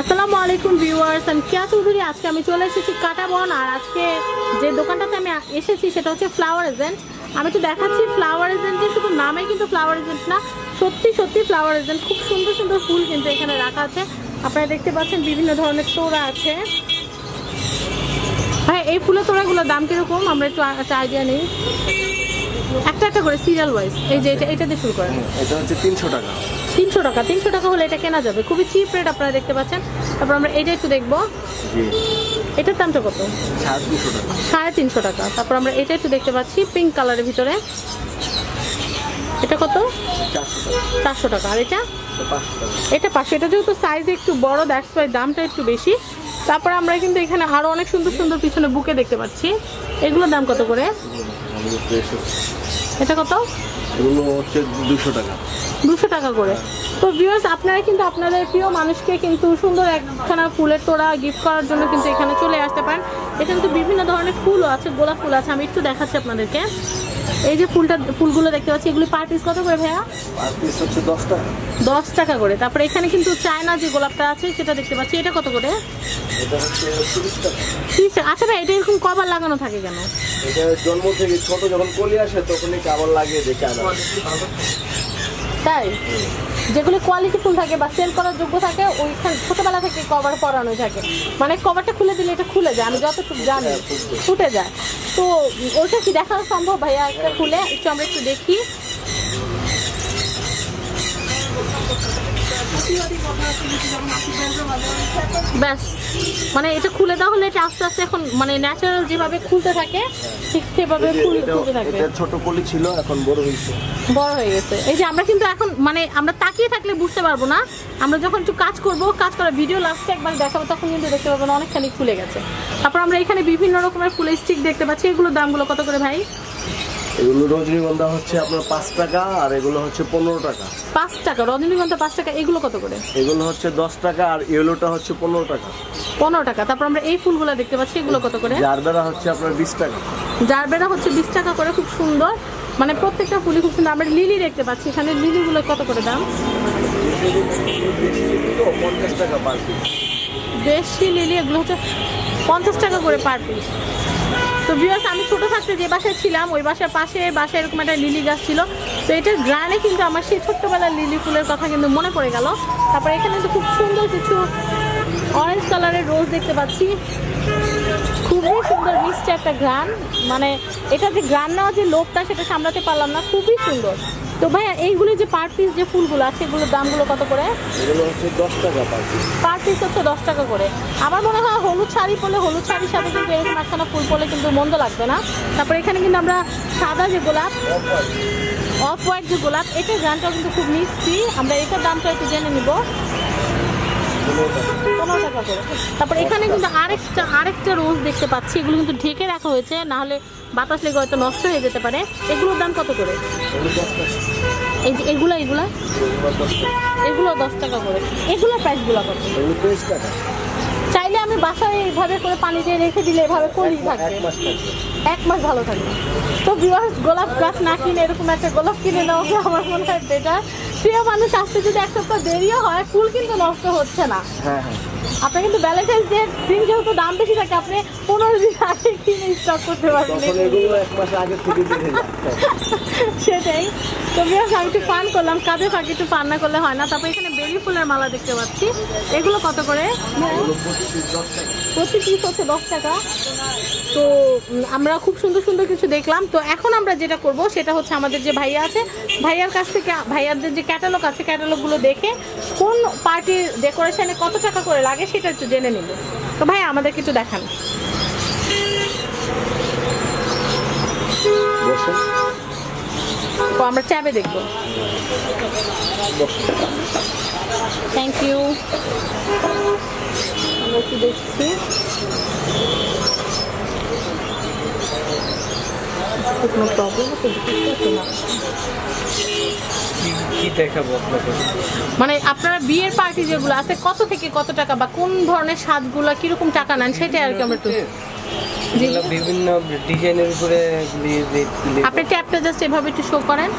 আসসালামু আলাইকুম ভিউয়ার্স, আমি কিয়া চৌধুরী। আজকে আমি চলে এসেছি কাটাবন, আর আজকে যে দোকানটাতে আমি এসেছি সেটা হচ্ছে ফ্লাওয়ার এজেন্ট আমি তো দেখাচ্ছি ফ্লাওয়ার এজেন্টের শুধু নামে কিন্তু ফ্লাওয়ার এজেন্ট না, সত্যি সত্যি ফ্লাওয়ার এজেন্ট খুব সুন্দর সুন্দর ফুল কিন্তু এখানে রাখা আছে। আপনারা দেখতে পাচ্ছেন বিভিন্ন ধরনের তোড়া আছে। হ্যাঁ এই ফুলের তোড়াগুলোর দাম কীরকম? আমরা একটু আইডিয়া নিই। একটা একটা করে সিরিয়াল ওয়াইজ এই যে এটা এটা দিয়ে শুরু করেন। এটা হচ্ছে তিনশো টাকা। তিনশো টাকা তিনশো টাকা হলে এটা কেনা যাবে। খুবই চিপ রেট আপনারা দেখতে পাচ্ছেন। তারপর আমরা এটা একটু দেখব। জি। এটার দামটা কত? সাড়ে তিনশো টাকা। তারপর আমরা এটা একটু দেখতে পাচ্ছি পিঙ্ক কালারের ভিতরে। এটা কত? চারশো টাকা। আর এটা? এটা পাঁচশো এটা পাশে এটা যেহেতু সাইজ একটু বড় দ্যাটস ওয়াই দামটা একটু বেশি। তারপর আমরা কিন্তু এখানে আরও অনেক সুন্দর সুন্দর পিছনে বুকে দেখতে পাচ্ছি। এগুলোর দাম কত করে? এটা কত? এগুলো হচ্ছে দুশো টাকা। দুশো টাকা করে। তো ভিউয়ার্স আপনারা কিন্তু আপনাদের প্রিয় মানুষকে কিন্তু সুন্দর একখানা ফুলের তোড়া গিফট করার জন্য কিন্তু এখানে চলে আসতে পারেন। এখানে তো বিভিন্ন ধরনের ফুলও আছে গোলাপ ফুল আছে আমি একটু দেখাচ্ছি আপনাদেরকে। এই যে ফুলটা ফুলগুলো দেখতে পাচ্ছি এগুলি পার পিস কত করে ভাইয়া? দশ টাকা। করে। তারপরে এখানে কিন্তু চায়না যে গোলাপটা আছে সেটা দেখতে পাচ্ছি এটা কত করে। আচ্ছা ভাই এটা এরকম কবার লাগানো থাকে কেন? এটা জন্ম থেকে ছোট যখন কলি আসে তখনই কাবার লাগিয়ে দেখে তাই? যেগুলি কোয়ালিটি ফুল থাকে বা সেল করার যোগ্য থাকে ওইখানে ছোটোবেলা থেকে কভার পরানো থাকে। মানে কভারটা খুলে দিলে এটা খুলে যায় আমি যতটুকু জানি ফুটে যায়। তো ওইটা কি দেখা সম্ভব? ভাইয়া একটা খুলে একটু আমরা একটু দেখি। ব্যাস। মানে এটা খুলে দেওয়া হলে এটা আস্তে আস্তে এখন মানে ন্যাচারাল যেভাবে খুলতে থাকে ঠিক সেভাবে খুলতে থাকবে এটা ছোট কলি ছিল এখন বড় হয়েছে। বড় হয়ে গেছে। এই যে আমরা কিন্তু এখন মানে আমরা তাকিয়ে থাকলে বুঝতে পারব না। আমরা যখন একটু কাজ করব কাজ করার ভিডিও লাস্টে একবার দেখাবো তখন কিন্তু দেখতে পাবেন অনেকখানি খুলে গেছে। তারপর আমরা এখানে বিভিন্ন রকমের ফুলের স্টিক দেখতে পাচ্ছি। এগুলোর দামগুলো কত করে ভাই? এগুলো রজনীগন্ধা হচ্ছে আপনার পাঁচ টাকা আর এগুলো হচ্ছে পনেরো টাকা। পাঁচ টাকা রজনীগন্ধা পাঁচ টাকা এগুলো কত করে? এগুলো হচ্ছে দশ টাকা আর ইয়েলোটা হচ্ছে পনেরো টাকা। পনেরো টাকা তারপর আমরা এই ফুলগুলো দেখতে পাচ্ছি এগুলো কত করে? জারবেরা হচ্ছে আপনার বিশ টাকা। জারবেরা হচ্ছে বিশ টাকা করে খুব সুন্দর। মানে প্রত্যেকটা ফুলই খুব সুন্দর। আমরা লিলি দেখতে পাচ্ছি এখানে লিলিগুলো কত করে দাম? পঞ্চাশ টাকা পার পিস দেশি লিলি এগুলো হচ্ছে পঞ্চাশ টাকা করে পার পিস তো ভিউয়ার্স আমি ছোটো থাকতে যে বাসায় ছিলাম, ওই বাসার পাশে, বাসায় এরকম একটা লিলি গাছ ছিল। তো এটার গ্রানে কিন্তু আমার সেই ছোট্টবেলার লিলি ফুলের কথা কিন্তু মনে পড়ে গেল। তারপরে এখানে তো খুব সুন্দর কিছু অরেঞ্জ কালারের রোজ দেখতে পাচ্ছি। সুন্দর মিষ্টি একটা গ্রান মানে এটা যে গ্রান নেওয়া যে লোকটা সেটা সামলাতে পারলাম না। খুবই সুন্দর। তো ভাইয়া এইগুলি যে পার পিস যে ফুলগুলো আছে এগুলোর দামগুলো কত করে? এগুলো হচ্ছে দশ টাকা পার পিস পার পিস হচ্ছে দশ টাকা করে। আমার মনে হয় হলুদ শাড়ি পরলে হলুদ শাড়ির সাথে কিন্তু এরকম একখানা ফুল পরলে কিন্তু মন্দ লাগবে না। তারপরে এখানে কিন্তু আমরা সাদা যে গোলাপ অফ হোয়াইট যে গোলাপ এটার গানটাও কিন্তু খুব মিষ্টি। আমরা এটার দামটা একটু জেনে নিব। পনেরো টাকা করে তারপর এখানে কিন্তু আরেকটা আরেকটা রোজ দেখতে পাচ্ছি। এগুলো কিন্তু ঢেকে রাখা হয়েছে না হলে বাতাস লেগে হয়তো নষ্ট হয়ে যেতে পারে। এগুলোর দাম কত করে? এগুলো এই যে এগুলো এগুলো? এগুলো দশ টাকা এগুলো করে। এগুলোর প্রাইসগুলো কত? এগুলো টাকা চাইলে আমি বাসায় এইভাবে করে পানি দিয়ে রেখে দিলে এভাবে করি এক থাকবে। এক মাস ভালো থাকবে। তো ভিউয়ার্স গোলাপ গাছ না কিনে এরকম একটা গোলাপ কিনে নেওয়া আমার মনে হয় বেটার প্রিয় মানুষ আসতে যদি এক সপ্তাহ দেরিও হয় ফুল কিন্তু নষ্ট হচ্ছে না। হ্যাঁ হ্যাঁ। আপনি কিন্তু ভ্যালেন্টাইন্স ডে দিন যেহেতু দাম বেশি থাকে আপনি পনেরো দিন আগে কিনে স্টক করতে পারবেন। সেটাই। তো ভিউয়ার্স আমি একটু পান করলাম কাজে ফাঁকি একটু পান না করলে হয় না। তারপর এখানে বেলি ফুলের মালা দেখতে পাচ্ছি। এগুলো কত করে? প্রতি পিস হচ্ছে দশ টাকা। তো আমরা খুব সুন্দর সুন্দর কিছু দেখলাম। তো এখন আমরা যেটা করব সেটা হচ্ছে আমাদের যে ভাইয়া আছে ভাইয়ার কাছ থেকে ভাইয়াদের যে ক্যাটালগ আছে ক্যাটালগুলো দেখে কোন পার্টির ডেকোরেশনে কত টাকা করে লাগে সেটা একটু জেনে নিব। তো ভাই আমাদের কিছু দেখান। তো আমরা ট্যাবে দেখব। থ্যাংক ইউ আমরা কি দেখছি। বুঝতে না। কি দেখাবো মানে আপনারা বিয়ের পার্টি যেগুলো আছে কত থেকে কত টাকা বা কোন ধরনের সাজগুলো কীরকম টাকা নেন সেটাই আর কি আমরা একটু বিভিন্ন ডিজাইনের উপরে আপনি ট্যাপটা জাস্ট এভাবে একটু শো করেন।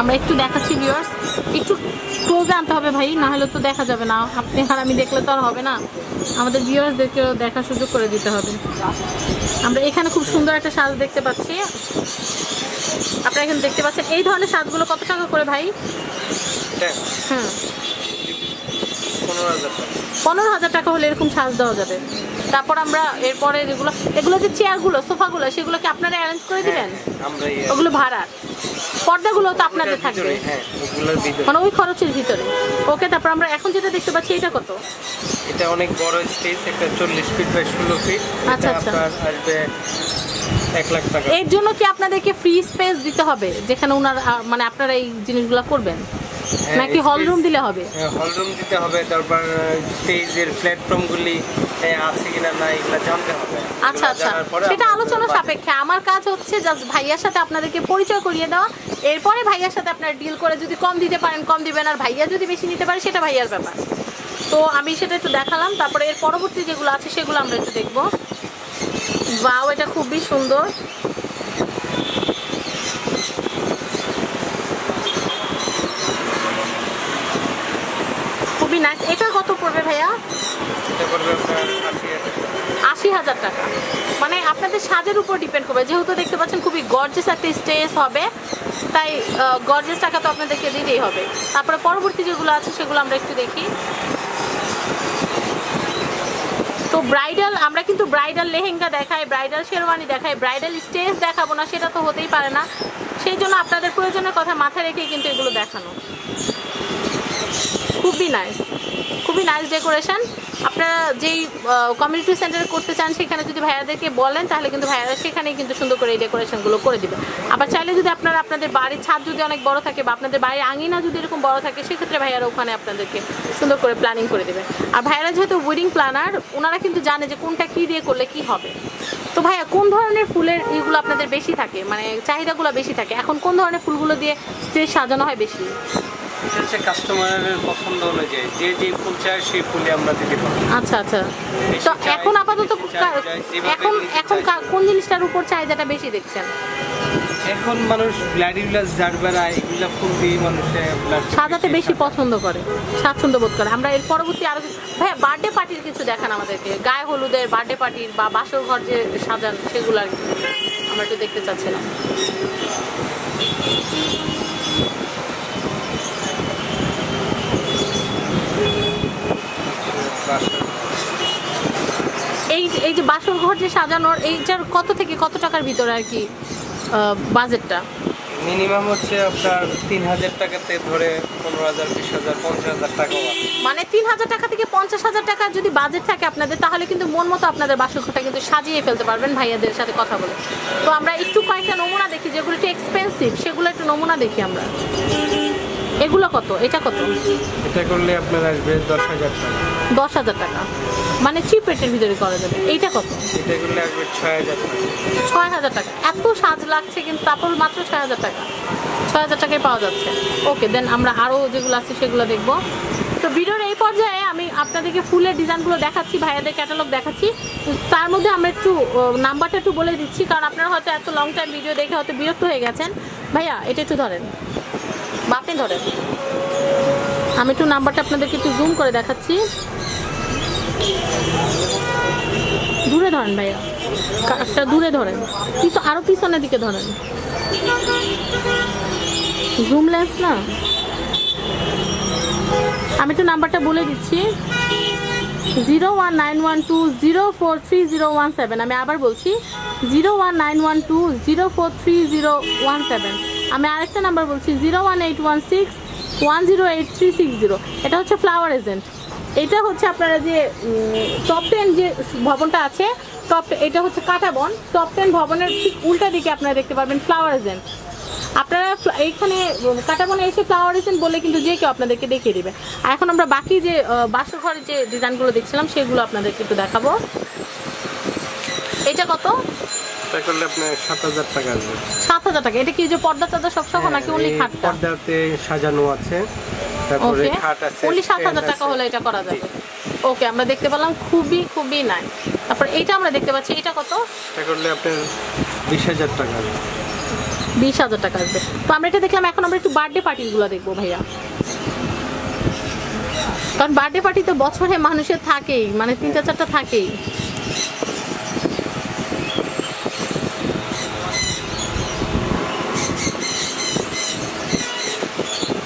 আমরা একটু দেখাচ্ছি ভিউয়ার্স একটু ক্লোজে আনতে হবে ভাই না হলে তো দেখা যাবে না। আপনি আর আমি দেখলে তো আর হবে না। আমাদের ভিউয়ার্সদেরকেও দেখার সুযোগ করে দিতে হবে। আমরা এখানে খুব সুন্দর একটা সাজ দেখতে পাচ্ছি। আপনারা এখানে দেখতে পাচ্ছেন এই ধরনের সাজগুলো কত টাকা করে ভাই? হ্যাঁ। হুম পনেরো হাজার টাকা। হলে এরকম সাজ দেওয়া যাবে। তারপর আমরা এরপরে যেগুলো এগুলো যে চেয়ারগুলো সোফাগুলো সেগুলো কি আপনারা অ্যারেঞ্জ করে দিবেন? ওগুলো ভাড়ার। পর্দাগুলো তো আপনাদের থাকবে। হ্যাঁ মানে ওই খরচের ভিতরে। ওকে তারপর আমরা এখন যেটা দেখতে পাচ্ছি এটা কত? এটা অনেক বড় স্টেজ একটা চল্লিশ ফিট বাই ষোলো ফিট আচ্ছা, আচ্ছা। আসবে এক লাখ টাকা। এর জন্য কি আপনাদেরকে ফ্রি স্পেস দিতে হবে? যেখানে ওনার মানে আপনারা এই জিনিসগুলো করবেন? হ্যাঁ, নাকি হল রুম দিলে হবে? হল রুম দিতে হবে তারপর স্টেজের প্ল্যাটফর্মগুলি আছে কিনা না এগুলো জানতে হবে। আচ্ছা আচ্ছা। সেটা আলোচনা সাপেক্ষে। আমার কাজ হচ্ছে জাস্ট ভাইয়ার সাথে আপনাদেরকে পরিচয় করিয়ে দেওয়া। এরপরে ভাইয়ার সাথে আপনার ডিল করে যদি কম দিতে পারেন কম দিবেন আর ভাইয়া যদি বেশি নিতে পারে সেটা ভাইয়ার ব্যাপার। তো আমি সেটা একটু দেখালাম তারপরে এর পরবর্তী যেগুলো আছে সেগুলো আমরা একটু দেখব। বাও এটা খুবই সুন্দর। খুবই নাইস এটা কত পড়বে ভাইয়া। আশি হাজার টাকা। মানে আপনাদের সাজের উপর ডিপেন্ড করবে। যেহেতু দেখতে পাচ্ছেন খুবই গর্জেস একটা স্টেজ হবে তাই গর্জেস টাকা তো আপনাদেরকে দিতেই হবে। তারপরে পরবর্তী যেগুলো আছে সেগুলো আমরা একটু দেখি। তো ব্রাইডাল আমরা কিন্তু ব্রাইডাল লেহেঙ্গা দেখাই ব্রাইডাল শেরওয়ানি দেখাই ব্রাইডাল স্টেজ দেখাবো না সেটা তো হতেই পারে না। সেই জন্য আপনাদের প্রয়োজনের কথা মাথায় রেখেই কিন্তু এগুলো দেখানো। খুবই নাইস খুবই নাইস ডেকোরেশন আপনারা যেই কমিউনিটি সেন্টারে করতে চান, সেখানে যদি ভাইয়াদেরকে বলেন, তাহলে কিন্তু ভাইয়ারা সেখানেই কিন্তু সুন্দর করে এই ডেকোরেশনগুলো করে দিবে। আবার চাইলে যদি আপনারা আপনাদের বাড়ির ছাদ যদি অনেক বড় থাকে বা আপনাদের বাড়ির আঙিনা যদি এরকম বড় থাকে, সেক্ষেত্রে ভাইয়ারা ওখানে আপনাদেরকে সুন্দর করে প্ল্যানিং করে দেবে। আর ভাইয়ারা যেহেতু ওয়েডিং প্ল্যানার ওনারা কিন্তু জানে যে কোনটা কী দিয়ে করলে কি হবে। তো ভাইয়া, কোন ধরনের ফুলের ইগুলো আপনাদের বেশি থাকে? মানে চাহিদাগুলো বেশি থাকে? এখন কোন ধরনের ফুলগুলো দিয়ে স্টেজ সাজানো হয় বেশি? এটা হচ্ছে কাস্টমারের পছন্দ অনুযায়ী। যে যে ফুল চায় সেই ফুলই আমরা দিতে পারব। আচ্ছা আচ্ছা। তো এখন আপাতত এখন এখন কোন জিনিসটার উপর চাহিদাটা বেশি দেখছেন? এখন মানুষ গ্ল্যাডিউলাস জারবেরা এগুলা ফুল দিয়ে মানুষে সাজাতে বেশি পছন্দ করে স্বাচ্ছন্দ্য বোধ করে। আমরা এর পরবর্তী আরও ভাইয়া বার্থডে পার্টির কিছু দেখান আমাদেরকে। গায়ে হলুদের বার্থডে পার্টির বা বাসর ঘর যে সাজান সেগুলো আর আমরা একটু দেখতে চাচ্ছিলাম। এই যে বাসর ঘর যে সাজানোর এইটার কত থেকে কত টাকার ভিতরে আর কি বাজেটটা মিনিমাম হচ্ছে আপনার তিন হাজার টাকাতে ধরে পনেরো হাজার বিশ হাজার পঞ্চাশ হাজার আছে মানে তিন হাজার টাকা থেকে পঞ্চাশ হাজার টাকা যদি বাজেট থাকে আপনাদের তাহলে কিন্তু মন মতো আপনাদের বাসরঘরটা কিন্তু সাজিয়ে ফেলতে পারবেন ভাইয়াদের সাথে কথা বলে। তো আমরা একটু কয়েকটা নমুনা দেখি যেগুলো একটু এক্সপেন্সিভ সেগুলো একটু নমুনা দেখি আমরা। এগুলো কত? এটা কত? এটা করলে আপনার আসবে দশ হাজার টাকা। দশ হাজার টাকা। মানে চিপ রেটের ভিতরে করা যাবে। এইটা কত? এটা করলে আসবে ছয় হাজার টাকা। ছয় হাজার টাকা। এত সাজ লাগছে কিন্তু তারপর মাত্র ছয় হাজার টাকা। ছয় হাজার টাকায় পাওয়া যাচ্ছে। ওকে দেন আমরা আরও যেগুলো আছে সেগুলো দেখব। তো ভিডিওর এই পর্যায়ে আমি আপনাদেরকে ফুলের ডিজাইনগুলো দেখাচ্ছি ভাইয়াদের ক্যাটালগ দেখাচ্ছি। তার মধ্যে আমরা একটু নাম্বারটা একটু বলে দিচ্ছি কারণ আপনারা হয়তো এত লং টাইম ভিডিও দেখে হয়তো বিরক্ত হয়ে গেছেন। ভাইয়া এটা একটু ধরেন। বা আপনি ধরেন আমি একটু নাম্বারটা আপনাদেরকে একটু জুম করে দেখাচ্ছি। দূরে ধরেন ভাইয়া। কাঠটা দূরে ধরেন। কিন্তু আরও পিছনের দিকে ধরেন। জুম লেন্স না? আমি তো নাম্বারটা বলে দিচ্ছি। Zero one nine one two zero four three zero one seven আমি আবার বলছি zero one nine one two zero four three zero one seven আমি আরেকটা নাম্বার বলছি zero one eight one six one zero eight three six zero এটা হচ্ছে flower agent এটা হচ্ছে আপনারা যে টপ টেন যে ভবনটা আছে টপ এটা হচ্ছে কাটাবন টপ টেন ভবনের ঠিক উল্টা দিকে আপনারা দেখতে পারবেন ফ্লাওয়ার এজেন্ট আপনারা এইখানে কাটাবনে এসে ফ্লাওয়ার এজেন্ট বলে কিন্তু যে কেউ আপনাদেরকে দেখিয়ে দেবে। আর এখন আমরা বাকি যে আহ, বাসর ঘরের যে ডিজাইনগুলো দেখছিলাম সেগুলো আপনাদেরকে একটু দেখাবো। এটা কত? এটা করলে আপনার টাকা আসবে। টাকা। এটা কি যে পর্দা সব সহ নাকি খাটটা? পর্দাতে সাজানো আছে। তারপরে খাট টাকা হলে এটা করা যাবে। ওকে আমরা দেখতে পেলাম খুবই খুবই নাই তারপর এইটা আমরা দেখতে পাচ্ছি। এটা কত? এটা করলে আপনার টাকা আসবে। বিশ হাজার টাকা আসবে তো আমরা এটা দেখলাম এখন আমরা একটু বার্থডে পার্টিগুলো দেখব ভাইয়া। কারণ বার্থডে পার্টি তো বছরে মানুষের থাকেই মানে তিনটা চারটা থাকেই।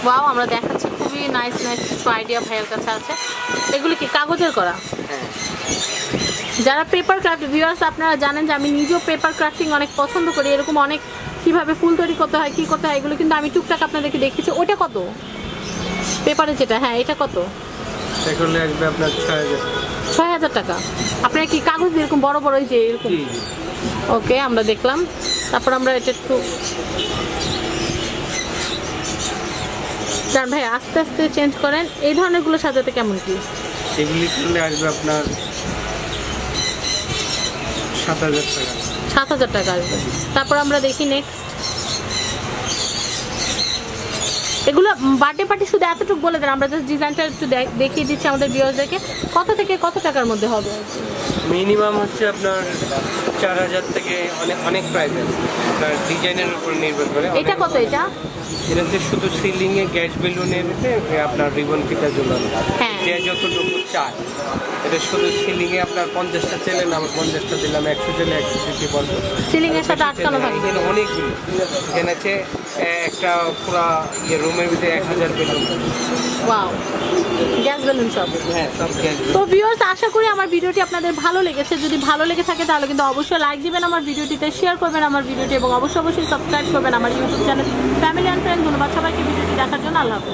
ওয়াও আমরা দেখাচ্ছি খুবই নাইস নাইস কিছু আইডিয়া ভাইয়ের কাছে আছে। এগুলো কি কাগজের করা? হ্যাঁ। যারা পেপার ক্রাফট ভিউয়ার্স আপনারা জানেন যে আমি নিজেও পেপার ক্রাফটিং অনেক পছন্দ করি এরকম অনেক কীভাবে ফুল তৈরি করতে হয় কি করতে হয় এগুলো কিন্তু আমি টুকটাক আপনাদেরকে দেখিয়েছি। ওটা কত? পেপারে যেটা হ্যাঁ এটা কত? আপনার ছয় হাজার। টাকা। আপনার কি কাগজ এরকম বড় বড় যে এরকম? ওকে আমরা দেখলাম। তারপর আমরা এটা একটু যান ভাই আস্তে আস্তে চেঞ্জ করেন। এই ধরনেরগুলো সাজাতে কেমন কি? এগুলি করলে আসবে আপনার সাত হাজার টাকা। সাত হাজার টাকা আসবে। তারপর আমরা দেখি নেক্সট এগুলো বার্থডে পার্টি শুধু এতটুকু বলে দেন আমরা জাস্ট ডিজাইনটা একটু দেখিয়ে দিচ্ছি আমাদের ভিউয়ারদেরকে কত থেকে কত টাকার মধ্যে হবে? মিনিমাম হচ্ছে আপনার চার হাজার থেকে অনেক অনেক প্রাইস আছে। আপনার ডিজাইনের উপর নির্ভর করে এটা কত এটা? এটা হচ্ছে শুধু সিলিং এ গ্যাস বেলুনের আপনার রিবন ফিতা ঝুলানো। হ্যাঁ। যে যতটুকু চায় এটা শুধু সিলিং এ আপনার পঞ্চাশটা চেলেন আমার পঞ্চাশটা দিলাম একশো চেলে একশো ফিফটি পঞ্চাশ সিলিং এর সাথে আটকানো থাকবে এখানে অনেকগুলো। এখানে আছে একটা পুরা ইয়ে রুমের ভিতরে এক হাজার বেলুন ওয়াও গ্যাস বেলুন সব হ্যাঁ সব গ্যাস তো ভিউয়ার্স আশা করি আমার ভিডিওটি আপনাদের ভালো লেগেছে। যদি ভালো লেগে থাকে তাহলে কিন্তু অবশ্যই লাইক দিবেন আমার ভিডিওটিতে শেয়ার করবেন আমার ভিডিওটি এবং অবশ্যই অবশ্যই সাবস্ক্রাইব করবেন আমার YouTube channel family and friend ধন্যবাদ সবাইকে ভিডিওটি দেখার জন্য। আল্লাহ হাফেজ।